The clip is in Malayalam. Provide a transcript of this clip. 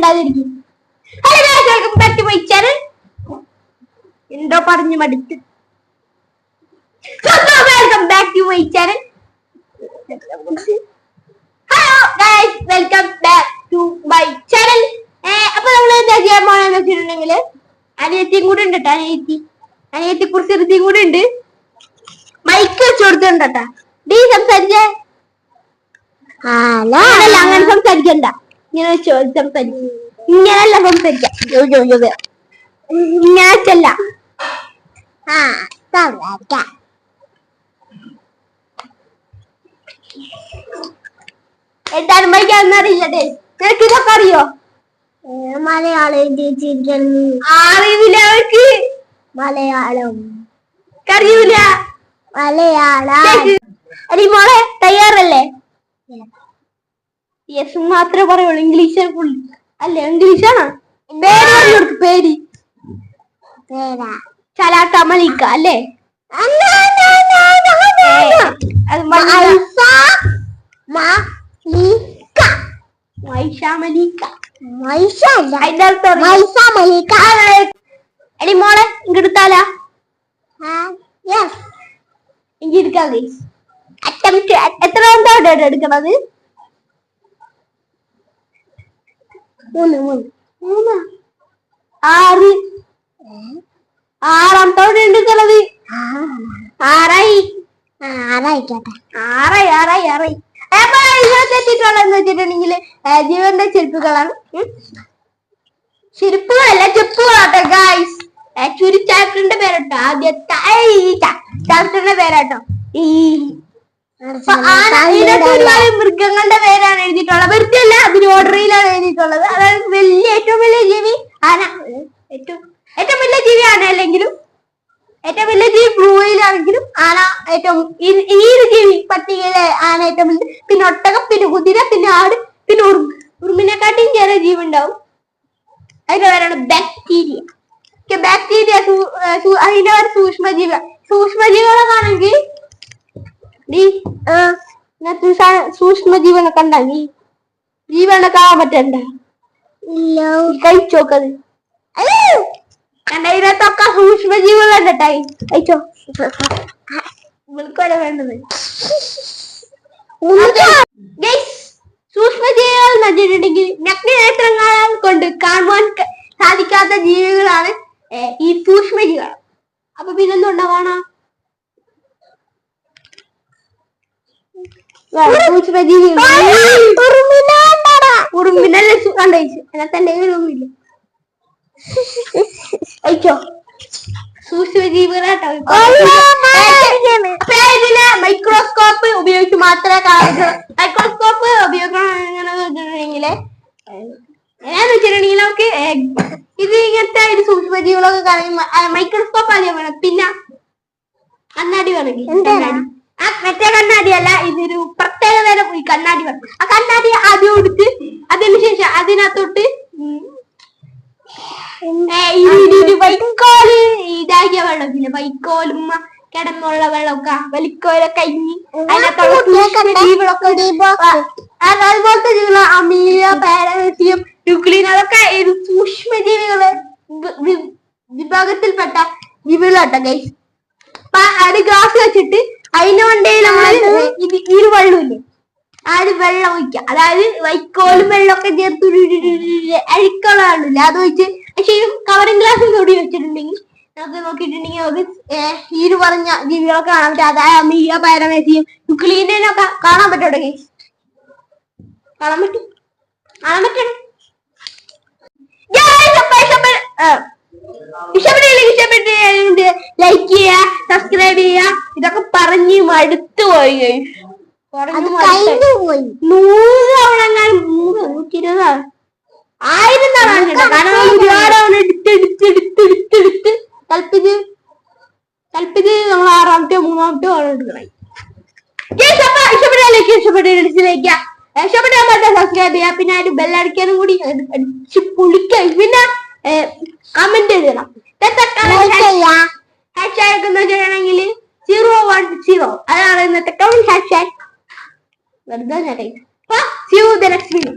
ഉണ്ടാതിരിക്കും എന്തോ പറഞ്ഞു മടുത്ത്. Welcome back to my channel hello guys welcome back to my channel അപ്പൊ നമ്മൾ എന്താ ചെയ്യാൻ പോണെന്ന് വെച്ചിട്ടുണ്ടെങ്കിൽ അനിയത്തിയും കൂടെ ഉണ്ട് കേട്ടോ അനിയത്തി. അനിയത്തി കുറിച്ച് ഇരുത്തിയും കൂടെ ഉണ്ട്. മൈക്ക് വെച്ച് കൊടുത്തിട്ടുണ്ട് കേട്ടാ ഡീ സംസാരിച്ചേ. അങ്ങനെ സംസാരിക്കണ്ട. ഇങ്ങനെ സംസാരിക്കും. ഇങ്ങനല്ല സംസാരിക്കാം വെച്ചല്ല. ആ സംസാരിക്കാം. എന്താണ് മൈക്കാന്ന് അറിയില്ലട്ടെ നിനക്ക് ഇതൊക്കെ അറിയോ? മലയാളം അറിയില്ല അവർക്ക്. മലയാളം. അറിയൂല മലയാളം. അരി മോളെ തയ്യാറല്ലേ? യെസ് മാത്രമേ പറയുള്ളൂ. ഇംഗ്ലീഷ് ഫുൾ അല്ലേ? പേര് പറഞ്ഞു കൊടുക്ക് പേര്. ചലാട്ട മലിക്ക അല്ലേ? എടി മോളെ ഇങ്ങെടുത്താലാ. എനിക്ക് എടുക്കാം എത്ര എടുക്കണത്? മൂന്ന് മൂന്ന്. മൂന്ന്. ആറ്. ആറാമത്തോടെ ഉണ്ട് ആറായി. ആറായിക്കോട്ടെ. ആറായി ആറായി ആറായി. അപ്പൊ ഇരുപത്തെട്ടിട്ടുള്ളതെന്ന് വെച്ചിട്ടുണ്ടെങ്കിൽ ജീവന്റെ ചെരുപ്പുകളാണ്. ചെരുപ്പുകളല്ല ചെപ്പുകളാട്ടോ ഗായ്സ് ആക്ച്വലി ചാപ്റ്ററിന്റെ പേരാട്ടോ ആദ്യത്തെ ചാപ്റ്ററിന്റെ പേരാട്ടോ. ഈ മൃഗങ്ങളുടെ പേരാണ് എഴുതിയിട്ടുള്ളത്. വെറുതെ ഏറ്റവും ഏറ്റവും വലിയ ജീവിയാണ് അല്ലെങ്കിലും ഏറ്റവും വലിയ ജീവി ബ്ലൂയിലാണെങ്കിലും ആന ഏറ്റവും ഈ- ഈ ഒരു ജീവി പട്ടികയിലെ ആന ഏറ്റവും വലുത്. പിന്നെ ഒട്ടകം പിന്നെ കുതിര പിന്നെ ആട് പിന്നെ ഉറുമ്പ് ഉറുമ്പിനെക്കാട്ടിയും ചെറിയ ജീവി ഉണ്ടാവും അതിന്റെ പേരാണ് ബാക്ടീരിയ ബാക്ടീരിയ അതിന്റെ പേര് സൂക്ഷ്മജീവ. സൂക്ഷ്മജീവികളൊക്കെ ആണെങ്കിൽ നീ ഉണ്ടാ നീ? ജീവനെ ആവാൻ പറ്റണ്ട. കഴിച്ചോക്കത് ഇതിനകത്തൊക്കെ സൂക്ഷ്മജീവികളുണ്ട് കേട്ടായി അയച്ചോ ഇവൾക്കോടെ വേണ്ടത്. സൂക്ഷ്മജീവികൾ എന്ന് വെച്ചിട്ടുണ്ടെങ്കിൽ നഗ്നനേത്രങ്ങൾ കൊണ്ട് കാണുവാൻ സാധിക്കാത്ത ജീവികളാണ് ഈ സൂക്ഷ്മജീവികൾ. അപ്പൊ പിന്നെന്തുണ്ടാവാണ സൂക്ഷ്മജീവികൾ. ഉറുമ്പിനല്ലേ കണ്ടു അതിനകത്ത് എന്റെ കയ്യിലൊന്നുമില്ല അയച്ചോ സൂക്ഷ്മജീവികളാട്ടോ. മൈക്രോസ്കോപ്പ് ഉപയോഗിച്ച് മാത്രമേ മൈക്രോസ്കോപ്പ് ഉപയോഗിക്കണമെങ്കിൽ എങ്ങനെയാന്ന് വെച്ചിട്ടുണ്ടെങ്കിൽ നമുക്ക് ഇത് ഇങ്ങനത്തെ ഒരു സൂക്ഷ്മജീവികളൊക്കെ കാണാൻ മൈക്രോസ്കോപ്പ് ആദ്യം വേണം പിന്നെ കണ്ണാടി വേണമെങ്കിൽ. ആ മറ്റേ കണ്ണാടി അല്ല ഇതൊരു പ്രത്യേക തരം കണ്ണാടി വേണം. ആ കണ്ണാടി ആദ്യം എടുത്ത് അതിനുശേഷം അതിനകത്തോട്ട് വൈക്കോൽ ഇതാക്കിയ വെള്ളം പിന്നെ വൈക്കോലും മ- കിടന്നുള്ള വെള്ളമൊക്കെ വലിക്കോലൊക്കെ അഞ്ഞി അതുപോലത്തെ ജീവികൾ അമീയ പാരമീസിയം ന്യൂക്ലിയൻ അതൊക്കെ സൂക്ഷ്മജീവികൾ വിഭാഗത്തിൽപ്പെട്ട ജീവികളാട്ടോ ഗൈസ് അപ്പൊ അത് ഗ്ലാസ് വെച്ചിട്ട് അതിന്റെ നമ്മൾ നമ്മൾ ഇത് ഈ ഒരു വെള്ളമില്ലേ ആ ഒരു വെള്ളം ഒഴിക്കുക അതായത് വൈക്കോലും വെള്ളമൊക്കെ ചേർത്ത് അഴുക്കളാണില്ല അത് ഒഴിച്ച് പക്ഷേ കവറിംഗ് ഗ്ലാസ് കൂടി വെച്ചിട്ടുണ്ടെങ്കിൽ നമുക്ക് നോക്കിയിട്ടുണ്ടെങ്കിൽ നമുക്ക് ഈര് പറഞ്ഞ ജീവികളൊക്കെ കാണാൻ പറ്റും. അതായത് അമീയ പാരമേസിയം യുക്ലീനൊക്കെ കാണാൻ പറ്റും കാണാൻ പറ്റും. കാണാൻ പറ്റണം ലൈക്ക് ചെയ്യുക സബ്സ്ക്രൈബ് ചെയ്യുക. ഇതൊക്കെ പറഞ്ഞ് മടുത്തു പോയി പോയി നൂറ് തവണ ഞാൻ നൂറ് നൂറ്റി ഇരുപതാ ആയിരം തവണ കാരണം ഒരുപാട് തവണ എടുത്ത് എടുത്ത് എടുത്ത് എടുത്ത് എടുത്ത്. കൽപ്പിച്ച് കൽപ്പിച്ച് നമ്മൾ ആറാമത്തെയോ മൂന്നാമത്തെയോ ആണ് എടുക്കണേ. ഇഷ്ടപ്പെട്ടാലേക്ക് ഇഷ്ടപ്പെട്ട് ഡിസ്ലൈക്ക് ഇഷ്ടപ്പെട്ടാൽ മാത്രം സബ്സ്ക്രൈബ് ചെയ്യുക പിന്നെ അതിന് ബെല്ലടിക്കാനും കൂടി അടി- അടിച്ച് പൊളിക്കുക പിന്നെ കമന്റ് ചെയ്യണം ഹാഷ് ആയിരിക്കുന്ന വെച്ചിട്ടുണ്ടെങ്കിൽ സീറോ വൺ സീറോ അതാണ് ഇന്നത്തെ comment We're done, I think. Well, see you in the next video.